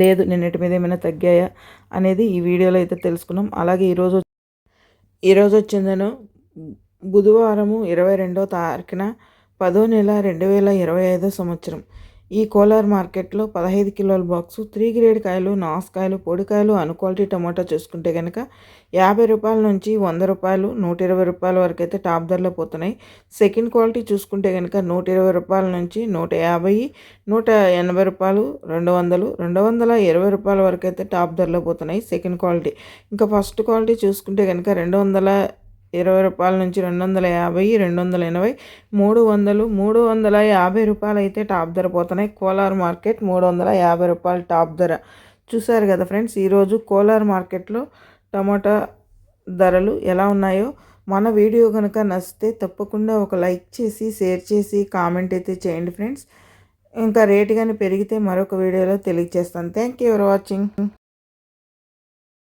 లేదు నిన్నటి మీద ఏమైనా తగ్గాయా అనేది ఈ వీడియోలో అయితే తెలుసుకున్నాం. అలాగే ఈరోజు ఈరోజు వచ్చిందను బుధవారము ఇరవై రెండో తారీఖున పదో నెల రెండు వేల ఇరవై ఐదో సంవత్సరం. ఈ కోలార్ మార్కెట్లో పదహైదు కిలోల బాక్సు త్రీ గ్రేడ్ కాయలు నాసుకాయలు పొడికాయలు అను క్వాలిటీ టమాటా చూసుకుంటే కనుక యాభై రూపాయల నుంచి వంద రూపాయలు నూట ఇరవై రూపాయల వరకు అయితే టాప్ ధరలో పోతున్నాయి. సెకండ్ క్వాలిటీ చూసుకుంటే కనుక నూట ఇరవై రూపాయల నుంచి నూట యాభై నూట ఎనభై రూపాయలు రెండు వందలు రెండు వందల ఇరవై రూపాయల వరకు అయితే టాప్ ధరలో పోతున్నాయి సెకండ్ క్వాలిటీ. ఇంకా ఫస్ట్ క్వాలిటీ చూసుకుంటే కనుక రెండు వందల ఇరవై రూపాయల నుంచి రెండు వందల యాభై రెండు వందల ఎనభై మూడు వందలు మూడు వందల యాభై రూపాయలు అయితే టాప్ ధర పోతున్నాయి. కోలార్ మార్కెట్ మూడు వందల యాభై రూపాయలు టాప్ ధర. చూసారు కదా ఫ్రెండ్స్ ఈరోజు కోలార్ మార్కెట్లో టమాటా ధరలు ఎలా ఉన్నాయో. మన వీడియో కనుక నచ్చితే తప్పకుండా ఒక లైక్ చేసి షేర్ చేసి కామెంట్ అయితే చేయండి ఫ్రెండ్స్. ఇంకా రేటు కానీ పెరిగితే మరొక వీడియోలో తెలియజేస్తాను థ్యాంక్ యూ ఫర్ వాచింగ్.